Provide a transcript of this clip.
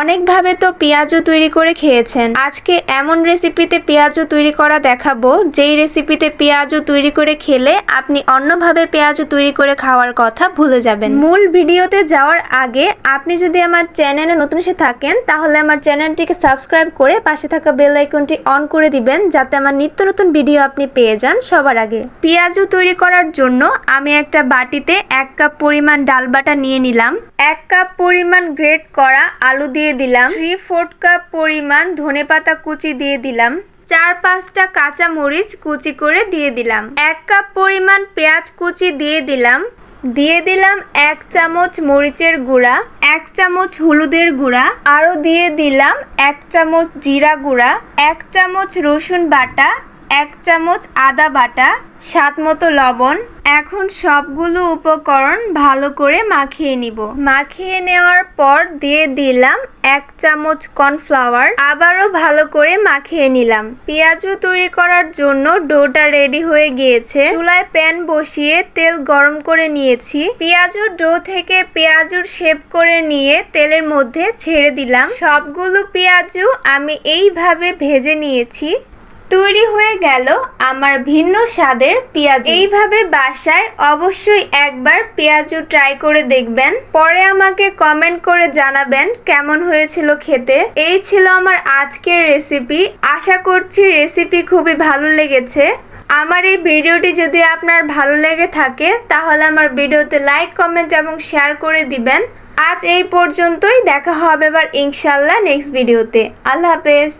অনেকভাবে তো পেঁয়াজও তৈরি করে খেয়েছেন। আজকে এমন রেসিপিতে পেঁয়াজও তৈরি করা দেখাবো। যেই রেসিপিতে পেঁয়াজও তৈরি করে খেলে আপনি অন্যভাবে পেঁয়াজও তৈরি করে খাওয়ার কথা ভুলে যাবেন। মূল ভিডিওতে যাওয়ার আগে আপনি যদি আমার চ্যানেলে নতুন এসে থাকেন, তাহলে আমার চ্যানেলটিকে সাবস্ক্রাইব করে পাশে থাকা বেল আইকনটি অন করে দিবেন, যাতে আমার নিত্য নতুন ভিডিও আপনি পেয়ে যান সবার আগে। পেঁয়াজু তৈরি করার জন্য আমি একটা বাটিতে এক কাপ পরিমাণ ডাল বাটা নিয়ে নিলাম। এক কাপ পরিমাণ গ্রেট করা আলু দিয়ে দিলাম। থ্রি ফোর্থ কাপ পরিমাণ ধনেপাতা কুচি দিয়ে দিলাম। চার পাঁচটা কাঁচা মরিচ কুচি করে দিয়ে দিলাম। এক কাপ পরিমাণ পেঁয়াজ কুচি দিয়ে দিলাম। দিয়ে দিলাম এক চামচ মরিচের গুঁড়া, এক চামচ হলুদের গুঁড়া, আরও দিয়ে দিলাম এক চামচ জিরা গুঁড়া, এক চামচ রসুন বাটা এক চামচ আদা বাটা, স্বাদ মতো লবণ। এখন সবগুলো উপকরণ ভালো করে মাখিয়ে নিব। মাখিয়ে নেওয়ার পর দিয়ে দিলাম এক চামচ কর্নফ্লাওয়ার। আবারও ভালো করে মাখিয়ে নিলাম। পেঁয়াজু তৈরি করার জন্য ডোটা রেডি হয়ে গিয়েছে। চুলায় প্যান বসিয়ে তেল গরম করে নিয়েছি। পেঁয়াজুর ডো থেকে পেঁয়াজুর শেপ করে নিয়ে তেলের মধ্যে ছেড়ে দিলাম। সবগুলো পেঁয়াজু আমি এইভাবে ভেজে নিয়েছি। তৈরি হয়ে গেল আমার ভিন্ন স্বাদের পেঁয়াজ। এইভাবে বাসায় অবশ্যই একবার পেঁয়াজু ট্রাই করে দেখবেন। পরে আমাকে কমেন্ট করে জানাবেন কেমন হয়েছিল খেতে। এই ছিল আমার আজকের রেসিপি আশা করছি রেসিপি খুবই ভালো লেগেছে। আমার এই ভিডিওটি যদি আপনার ভালো লেগে থাকে, তাহলে আমার ভিডিওতে লাইক কমেন্ট এবং শেয়ার করে দিবেন। আজ এই পর্যন্তই। দেখা হবে এবার ইনশাল্লাহ নেক্সট ভিডিওতে আল্লাহ হাফেজ।